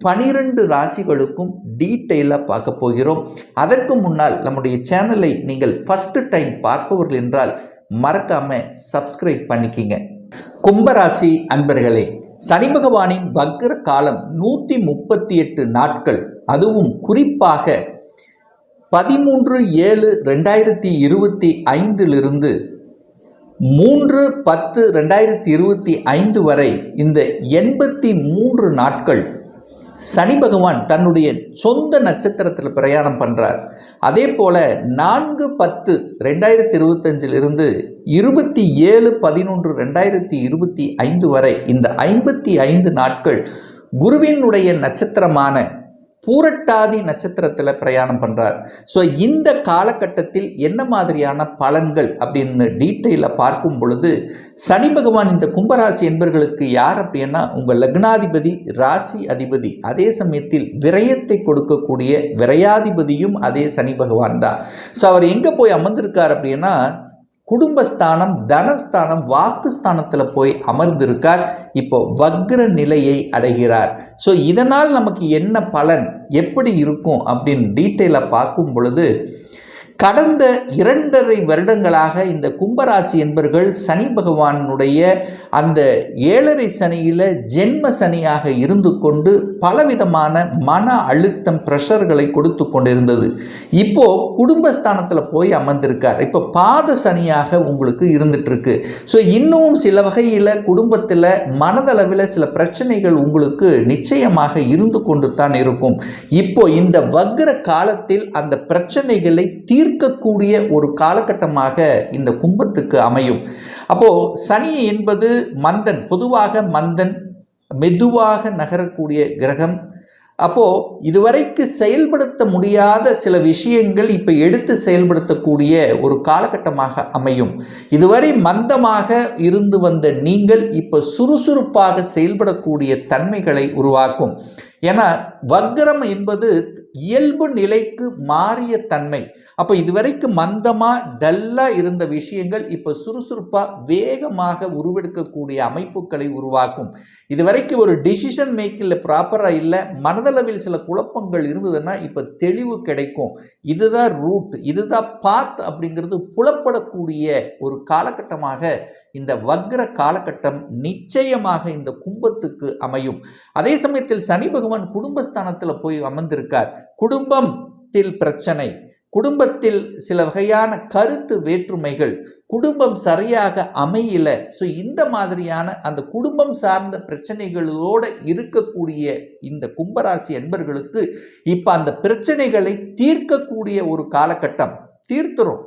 பனிரெண்டு ராசிகளுக்கும் டீட்டெயிலாக பார்க்க போகிறோம். அதற்கு முன்னால் நம்முடைய சேனலை நீங்கள் ஃபஸ்ட்டு டைம் பார்ப்பவர்கள் என்றால் மறக்காமல் சப்ஸ்கிரைப் பண்ணிக்கிங்க. கும்பராசி அன்பர்களே சனி பகவானின் வக்ர காலம் நூற்றி முப்பத்தி எட்டு நாட்கள். அதுவும் குறிப்பாக பதிமூன்று ஏழு ரெண்டாயிரத்தி இருபத்தி ஐந்திலிருந்து மூன்று பத்து ரெண்டாயிரத்தி இருபத்தி ஐந்து வரை இந்த எண்பத்தி மூன்று நாட்கள் சனி பகவான் தன்னுடைய சொந்த நட்சத்திரத்தில் பிரயாணம் பண்ணுறார் அதே போல் நான்கு பத்து ரெண்டாயிரத்தி இருபத்தஞ்சிலிருந்து இருபத்தி ஏழு பதினொன்று ரெண்டாயிரத்தி இருபத்தி ஐந்து வரை இந்த ஐம்பத்தி ஐந்து நாட்கள் குருவினுடைய நட்சத்திரமான பூரட்டாதி நட்சத்திரத்தில் பிரயாணம் பண்ணுறார் ஸோ இந்த காலகட்டத்தில் என்ன மாதிரியான பலன்கள் அப்படின்னு டீட்டெயிலில் பார்க்கும் பொழுது சனி பகவான் இந்த கும்பராசி என்பர்களுக்கு யார் அப்படின்னா உங்கள் லக்னாதிபதி ராசி அதிபதி. அதே சமயத்தில் விரயத்தை கொடுக்கக்கூடிய விரயாதிபதியும் அதே சனி பகவான் தான். ஸோ அவர் எங்கே போய் அமர்ந்திருக்கார் அப்படின்னா குடும்பஸ்தானம் தனஸ்தானம் வாக்குஸ்தானத்தில் போய் அமர்ந்திருக்கார். இப்போ வக்ர நிலையை அடைகிறார். ஸோ இதனால் நமக்கு என்ன பலன்? எப்படி இருக்கும்? அப்படின்னு டீட்டெயிலாக பார்க்கும் பொழுது கடந்த இரண்டரை வருடங்களாக இந்த கும்பராசி என்பர்கள் சனி பகவானுடைய அந்த ஏழரை சனியில் ஜென்ம சனியாக இருந்து கொண்டு பலவிதமான மன அழுத்தம் ப்ரெஷர்களை கொடுத்து கொண்டிருந்தது. இப்போ குடும்பஸ்தானத்தில் போய் அமர்ந்திருக்கார். இப்போ பாத சனியாக உங்களுக்கு இருந்துட்டுருக்கு. ஸோ இன்னும் சில வகையில் குடும்பத்தில் மனதளவில் சில பிரச்சனைகள் உங்களுக்கு நிச்சயமாக இருந்து கொண்டு தான் இருக்கும். இப்போ இந்த வக்ர காலத்தில் அந்த பிரச்சனைகளை தீர் தீர்க்கக்கூடிய ஒரு காலகட்டமாக இந்த கும்பத்துக்கு அமையும். அப்போ சனி என்பது மந்தன் பொதுவாக மந்தன் மெதுவாக நகரக்கூடிய கிரகம். அப்போது இதுவரைக்கு செயல்படுத்த முடியாத சில விஷயங்கள் இப்போ எடுத்து செயல்படுத்தக்கூடிய ஒரு காலகட்டமாக அமையும். இதுவரை மந்தமாக இருந்து வந்த நீங்கள் இப்போ சுறுசுறுப்பாக செயல்படக்கூடிய தன்மைகளை உருவாக்கும். ஏன்னா வக்ரம் என்பது இயல்பு நிலைக்கு மாறிய தன்மை. அப்போ இதுவரைக்கும் மந்தமாக டல்லாக இருந்த விஷயங்கள் இப்போ சுறுசுறுப்பாக வேகமாக உருவெடுக்கக்கூடிய அமைப்புகளை உருவாக்கும். இதுவரைக்கும் ஒரு டிசிஷன் மேக்கில் ப்ராப்பராக இல்லை மனதளவில் சில குழப்பங்கள் இருந்ததுன்னா இப்போ தெளிவு கிடைக்கும். இதுதான் ரூட் இதுதான் பாத் அப்படிங்கிறது புலப்படக்கூடிய ஒரு காலகட்டமாக இந்த வக்ர காலகட்டம் நிச்சயமாக இந்த கும்பத்துக்கு அமையும். அதே சமயத்தில் சனி பகவான் குடும்பஸ்தானத்தில் போய் அமர்ந்திருக்கார். குடும்பத்தில் பிரச்சனை குடும்பத்தில் சில வகையான கருத்து வேற்றுமைகள் குடும்பம் சரியாக அமையல. ஸோ இந்த மாதிரியான அந்த குடும்பம் சார்ந்த பிரச்சனைகளோடு இருக்கக்கூடிய இந்த கும்பராசி என்பர்களுக்கு இப்போ அந்த பிரச்சனைகளை தீர்க்கக்கூடிய ஒரு காலகட்டம் தீர்த்துரும்.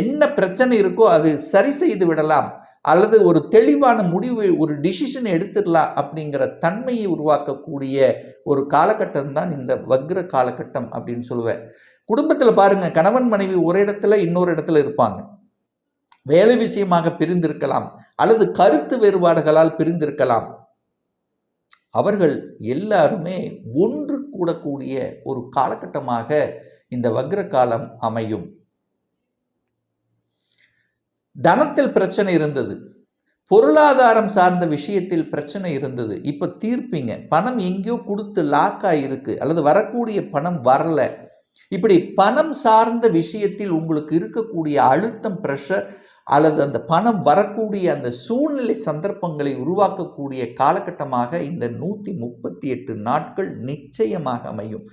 என்ன பிரச்சனை இருக்கோ அது சரி செய்து விடலாம். அல்லது ஒரு தெளிவான முடிவு ஒரு டிசிஷன் எடுத்துடலாம் அப்படிங்கிற தன்மையை உருவாக்கக்கூடிய ஒரு காலகட்டம் தான் இந்த வக்ர காலகட்டம் அப்படின்னு சொல்லுவேன். குடும்பத்தில் பாருங்கள் கணவன் மனைவி ஒரு இடத்துல இன்னொரு இடத்துல இருப்பாங்க. வேலை விஷயமாக பிரிந்திருக்கலாம் அல்லது கருத்து வேறுபாடுகளால் பிரிந்திருக்கலாம். அவர்கள் எல்லாருமே ஒன்று கூடக்கூடிய ஒரு காலகட்டமாக இந்த வக்ர காலம் அமையும். தனத்தில் பிரச்சனை இருந்தது. பொருளாதாரம் சார்ந்த விஷயத்தில் பிரச்சனை இருந்தது. இப்போ தீர்ப்பீங்க. பணம் எங்கேயோ கொடுத்து லாக் ஆகிருக்கு அல்லது வரக்கூடிய பணம் வரல. இப்படி பணம் சார்ந்த விஷயத்தில் உங்களுக்கு இருக்கக்கூடிய அழுத்தம் ப்ரெஷர் அல்லது அந்த பணம் வரக்கூடிய அந்த சூழ்நிலை சந்தர்ப்பங்களை உருவாக்கக்கூடிய காலகட்டமாக இந்த நூற்றி முப்பத்தி எட்டு நாட்கள் நிச்சயமாக அமையும்.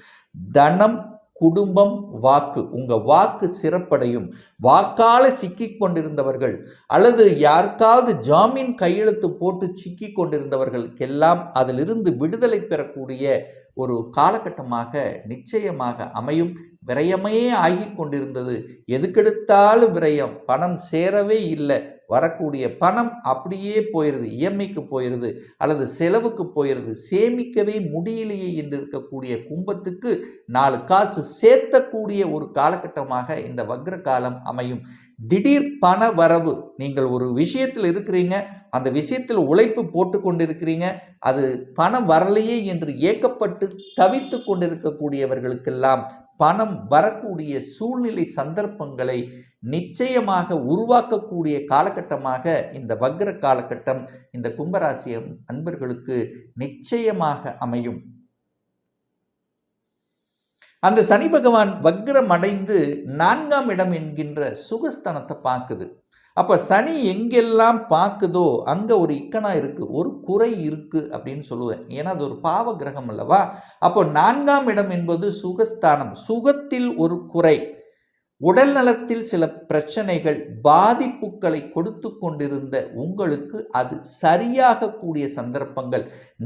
தனம் குடும்பம் வாக்கு. உங்கள் வாக்கு சிறப்படையும். வாக்கால் சிக்கி கொண்டிருந்தவர்கள் அல்லது யாருக்காவது ஜாமீன் கையெழுத்து போட்டு சிக்கி கொண்டிருந்தவர்களுக்கெல்லாம் அதிலிருந்து விடுதலை பெறக்கூடிய ஒரு காலகட்டமாக நிச்சயமாக அமையும். விரயமே ஆகி கொண்டிருந்தது. எதுக்கெடுத்தாலும் விரயம். பணம் சேரவே இல்லை. வரக்கூடிய பணம் அப்படியே போயிடுது இஎம்ஐக்கு போயிடுது அல்லது செலவுக்கு போயிடுது சேமிக்கவே முடியலையே என்று இருக்கக்கூடிய கும்பத்துக்கு நாலு காசு சேர்த்தக்கூடிய ஒரு காலகட்டமாக இந்த வக்ர காலம் அமையும். திடீர் பண வரவு. நீங்கள் ஒரு விஷயத்தில் இருக்கிறீங்க. அந்த விஷயத்தில் உழைப்பு போட்டு கொண்டிருக்கிறீங்க. அது பணம் வரலையே என்று ஏக்கப்பட்டு தவித்து கொண்டிருக்கக்கூடியவர்களுக்கெல்லாம் பணம் வரக்கூடிய சூழ்நிலை சந்தர்ப்பங்களை நிச்சயமாக உருவாக்கக்கூடிய காலகட்டமாக இந்த வக்ர காலகட்டம் இந்த கும்பராசி அன்பர்களுக்கு நிச்சயமாக அமையும். அந்த சனி பகவான் வக்ரம் அடைந்து நான்காம் இடம் என்கின்ற சுகஸ்தனத்தை பார்க்குது. அப்போ சனி எங்கெல்லாம் பார்க்குதோ அங்கே ஒரு இக்கனா இருக்குது ஒரு குறை இருக்குது அப்படின்னு சொல்லுவேன். ஏன்னா அது ஒரு பாவ கிரகம் அல்லவா? அப்போ நான்காம் இடம் என்பது சுகஸ்தானம். சுகத்தில் ஒரு குறை. உடல் நலத்தில் சில பிரச்சனைகள் பாதிப்புகளை கொடுத்து கொண்டிருந்த உங்களுக்கு அது சரியாக கூடிய சந்தர்ப்பங்கள்.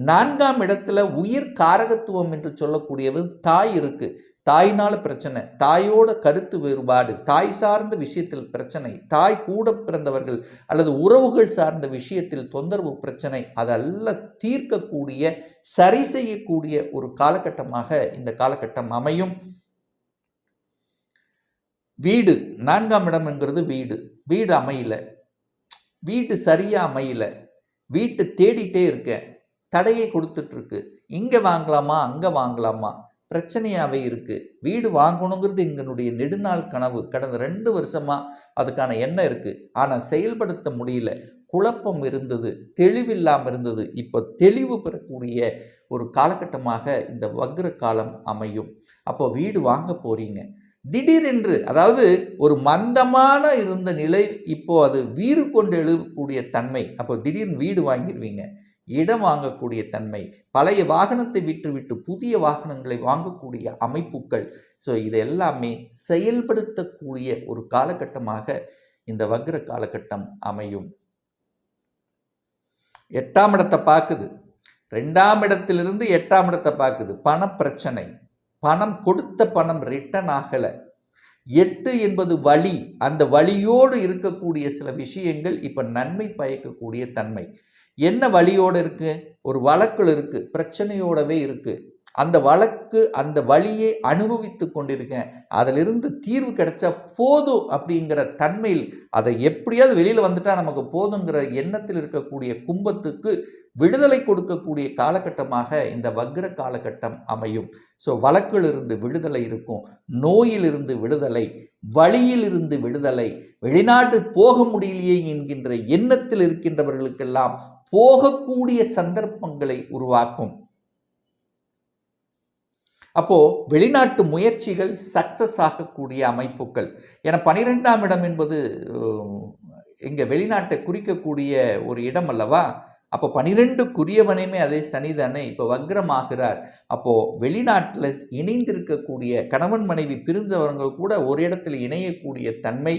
நான்காம் இடத்துல உயிர் காரகத்துவம் என்று சொல்லக்கூடியது தாய் இருக்குது தாயினால பிரச்சனை தாயோட கருத்து வேறுபாடு தாய் சார்ந்த விஷயத்தில் பிரச்சனை தாய் கூட பிறந்தவர்கள் அல்லது உறவுகள் சார்ந்த விஷயத்தில் தொந்தரவு பிரச்சனை அதெல்லாம் தீர்க்கக்கூடிய சரி செய்யக்கூடிய ஒரு காலகட்டமாக இந்த காலகட்டம் அமையும். வீடு நான்காம் இடம்ங்கிறது வீடு. வீடு அமையல. வீடு சரியாக அமையல. வீட்டை தேடிட்டே இருக்க தடையை கொடுத்துட்ருக்கு இங்கே வாங்கலாமா அங்கே வாங்கலாமா? பிரச்சனையாகவே இருக்குது வீடு வாங்கணுங்கிறது எங்களுடைய நெடுநாள் கனவு. கடந்த ரெண்டு வருஷமாக அதுக்கான எண்ணம் இருக்குது ஆனால் செயல்படுத்த முடியல. குழப்பம் இருந்தது. தெளிவில்லாமல் இருந்தது. இப்போ தெளிவு பெறக்கூடிய ஒரு காலகட்டமாக இந்த வக்ர காலம் அமையும். அப்போ வீடு வாங்க போகிறீங்க திடீரென்று அதாவது ஒரு மந்தமான இருந்த நிலை இப்போ அது வீறு கொண்டு எழுதக்கூடிய தன்மை. அப்போ திடீர்னு வீடு வாங்கிடுவீங்க இடம் வாங்கக்கூடிய தன்மை பழைய வாகனத்தை விற்றுவிட்டு புதிய வாகனங்களை வாங்கக்கூடிய அமைப்புகள். ஸோ இது எல்லாமே செயல்படுத்தக்கூடிய ஒரு காலகட்டமாக இந்த வக்ர காலகட்டம் அமையும். எட்டாம் இடத்தை பார்க்குது. ரெண்டாம் இடத்திலிருந்து எட்டாம் இடத்தை பார்க்குது. பணப்பிரச்சனை பணம் கொடுத்த பணம் ரிட்டன் ஆகலை. எட்டு என்பது வழி. அந்த வழியோடு இருக்கக்கூடிய சில விஷயங்கள் இப்போ நன்மை பயக்கக்கூடிய தன்மை. என்ன வழியோடு இருக்குது ஒரு வழக்கில் இருக்குது பிரச்சனையோடவே இருக்குது அந்த வழக்கு அந்த வழியை அனுபவித்து கொண்டிருக்கேன். அதிலிருந்து தீர்வு கிடைச்சா போதும் அப்படிங்கிற தன்மையில் அதை எப்படியாவது வெளியில் வந்துட்டால் நமக்கு போதுங்கிற எண்ணத்தில் இருக்கக்கூடிய கும்பத்துக்கு விடுதலை கொடுக்கக்கூடிய காலகட்டமாக இந்த வக்ர காலகட்டம் அமையும். ஸோ வழக்கிலிருந்து விடுதலை இருக்கும். நோயிலிருந்து விடுதலை வழியிலிருந்து விடுதலை வெளிநாட்டு போக முடியலையே என்கின்ற எண்ணத்தில் இருக்கின்றவர்களுக்கெல்லாம் போகக்கூடிய சந்தர்ப்பங்களை உருவாக்கும். அப்போது வெளிநாட்டு முயற்சிகள் சக்சஸ் ஆகக்கூடிய அமைப்புகள். என பனிரெண்டாம் இடம் என்பது இங்கே வெளிநாட்டை குறிக்கக்கூடிய ஒரு இடம் அல்லவா? அப்போ பனிரெண்டுக்குரியவனையுமே அதே சனிதானே இப்போ வக்ரமாகிறார். அப்போது வெளிநாட்டில் இணைந்திருக்கக்கூடிய கணவன் மனைவி பிரிஞ்சவங்க கூட ஒரு இடத்துல இணையக்கூடிய தன்மை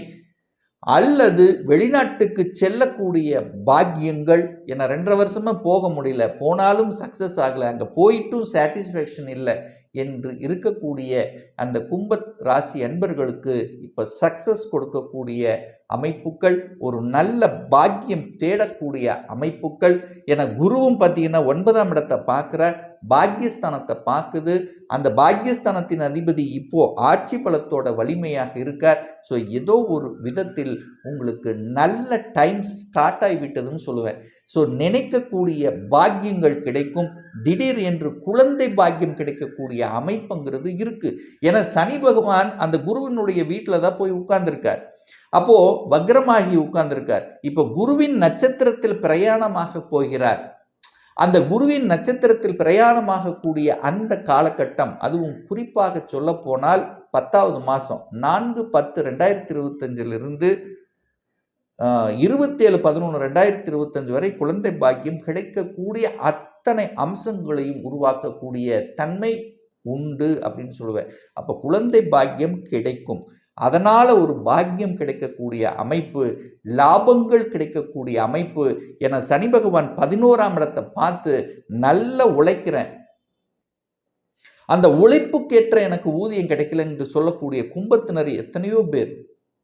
அல்லது வெளிநாட்டுக்கு செல்லக்கூடிய பாக்கியங்கள் என ரெண்டரை வருஷமாக போக முடியல. போனாலும் சக்ஸஸ் ஆகலை. அங்கே போயிட்டும் சாட்டிஸ்ஃபேக்ஷன் இல்லை என்று இருக்கக்கூடிய அந்த கும்ப ராசி அன்பர்களுக்கு இப்போ சக்ஸஸ் கொடுக்கக்கூடிய அமைப்புகள் ஒரு நல்ல பாக்கியம் தேடக்கூடிய அமைப்புகள். என குருவும் பார்த்தீங்கன்னா ஒன்பதாம் இடத்தை பார்க்குற பாக்கியஸ்தானத்தை பார்க்குது. அந்த பாக்கியஸ்தானத்தின் அதிபதி இப்போ ஆட்சி பலத்தோட வலிமையாக இருக்கார். ஸோ ஏதோ ஒரு விதத்தில் உங்களுக்கு நல்ல டைம் ஸ்டார்ட் ஆகிவிட்டதுன்னு சொல்லுவேன். ஸோ நினைக்கக்கூடிய பாக்கியங்கள் கிடைக்கும். திடீர் என்று குழந்தை பாக்கியம் கிடைக்கக்கூடிய அமைப்புங்கிறது இருக்குது ஏன்னா சனி பகவான் அந்த குருவினுடைய வீட்டில் தான் போய் உட்கார்ந்துருக்கார். அப்போ வக்ரமாகி உட்கார்ந்துருக்கார். இப்போ குருவின் நட்சத்திரத்தில் பிரயாணமாக போகிறார். அந்த குருவின் நட்சத்திரத்தில் பிரயாணமாகக்கூடிய அந்த காலகட்டம் அதுவும் குறிப்பாக சொல்ல போனால் பத்தாவது மாதம் நான்கு பத்து ரெண்டாயிரத்தி இருபத்தஞ்சிலிருந்து இருபத்தேழு பதினொன்று ரெண்டாயிரத்தி இருபத்தஞ்சு வரை குழந்தை பாக்கியம் கிடைக்கக்கூடிய அத்தனை அம்சங்களையும் உருவாக்கக்கூடிய தன்மை உண்டு அப்படின்னு சொல்லுவேன் அப்போ குழந்தை பாக்கியம் கிடைக்கும். அதனால் ஒரு பாக்கியம் கிடைக்கக்கூடிய அமைப்பு லாபங்கள் கிடைக்கக்கூடிய அமைப்பு என சனி பகவான் பதினோராம் இடத்தை பார்த்து நல்லா உழைக்கிறேன். அந்த உழைப்புக்கேற்ற எனக்கு ஊதியம் கிடைக்கல என்று சொல்லக்கூடிய கும்பத்தினர் எத்தனையோ பேர்.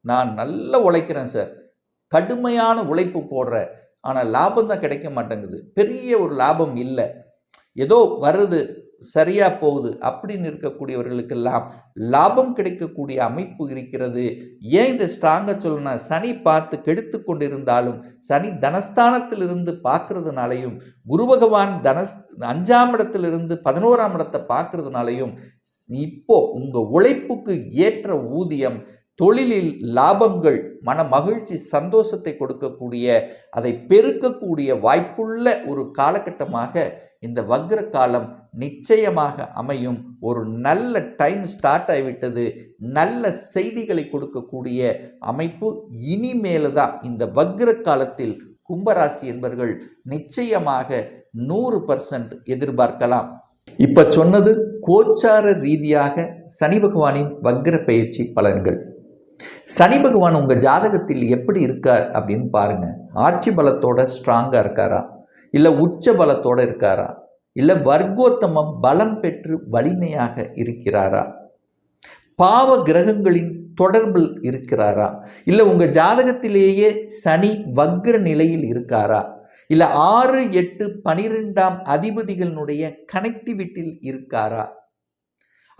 நான் நல்லா உழைக்கிறேன் சார். கடுமையான உழைப்பு போடுறேன். ஆனால் லாபம் தான் கிடைக்க மாட்டேங்குது. பெரிய ஒரு லாபம் இல்லை. ஏதோ வருது. சரியாக போகுது அப்படின்னு இருக்கக்கூடியவர்களுக்கெல்லாம் லாபம் கிடைக்கக்கூடிய அமைப்பு இருக்கிறது. ஏன் இந்த ஸ்ட்ராங்காக சொல்லணும்னா சனி பார்த்து கெடுத்து கொண்டிருந்தாலும் சனி தனஸ்தானத்திலிருந்து பார்க்கறதுனாலையும் குரு பகவான் தனஸ் அஞ்சாம் இடத்திலிருந்து பதினோராம் இடத்தை பார்க்கறதுனாலையும் இப்போ உங்கள் உழைப்புக்கு ஏற்ற ஊதியம் தொழிலில் லாபங்கள் மன மகிழ்ச்சி சந்தோஷத்தை கொடுக்கக்கூடிய அதை பெருக்கக்கூடிய வாய்ப்புள்ள ஒரு காலகட்டமாக இந்த வக்ர காலம் நிச்சயமாக அமையும். ஒரு நல்ல டைம் ஸ்டார்ட் ஆகிவிட்டது. நல்ல செய்திகளை கொடுக்கக்கூடிய அமைப்பு இனிமேல தான் இந்த வக்ர காலத்தில் கும்பராசி என்பவர்கள் நிச்சயமாக நூறு பர்சன்ட் எதிர்பார்க்கலாம். இப்போ சொன்னது கோச்சார ரீதியாக சனி பகவானின் வக்ர பயிற்சி பலன்கள். சனி பகவான் உங்கள் ஜாதகத்தில் எப்படி இருக்கார் அப்படின்னு பாருங்கள் ஆட்சி பலத்தோட ஸ்ட்ராங்காக இருக்காரா? இல்லை உச்ச பலத்தோடு இருக்காரா? இல்லை வர்க்கோத்தமம் பலம் பெற்று வலிமையாக இருக்கிறாரா? பாவ கிரகங்களின் தொடர்பில் இருக்கிறாரா? இல்லை உங்கள் ஜாதகத்திலேயே சனி வக்ர நிலையில் இருக்காரா? இல்லை ஆறு எட்டு பனிரெண்டாம் அதிபதிகளினுடைய கனெக்டிவிட்டியில் இருக்காரா?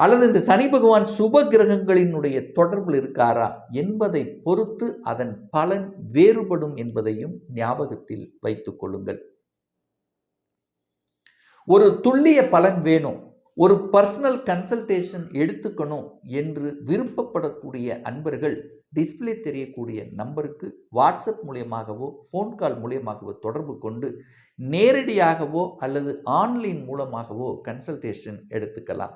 அல்லது இந்த சனி பகவான் சுப கிரகங்களினுடைய தொடர்பில் இருக்காரா என்பதை பொறுத்து அதன் பலன் வேறுபடும் என்பதையும் ஞாபகத்தில் வைத்துக் கொள்ளுங்கள். ஒரு துல்லிய பலன் வேணும். ஒரு பர்சனல் கன்சல்டேஷன் எடுத்துக்கணும் என்று விருப்பப்படக்கூடிய அன்பர்கள் டிஸ்பிளே தெரியக்கூடிய நம்பருக்கு வாட்ஸ்அப் மூலியமாகவோ ஃபோன் கால் மூலியமாகவோ தொடர்பு கொண்டு நேரடியாகவோ அல்லது ஆன்லைன் மூலமாகவோ கன்சல்டேஷன் எடுத்துக்கலாம்.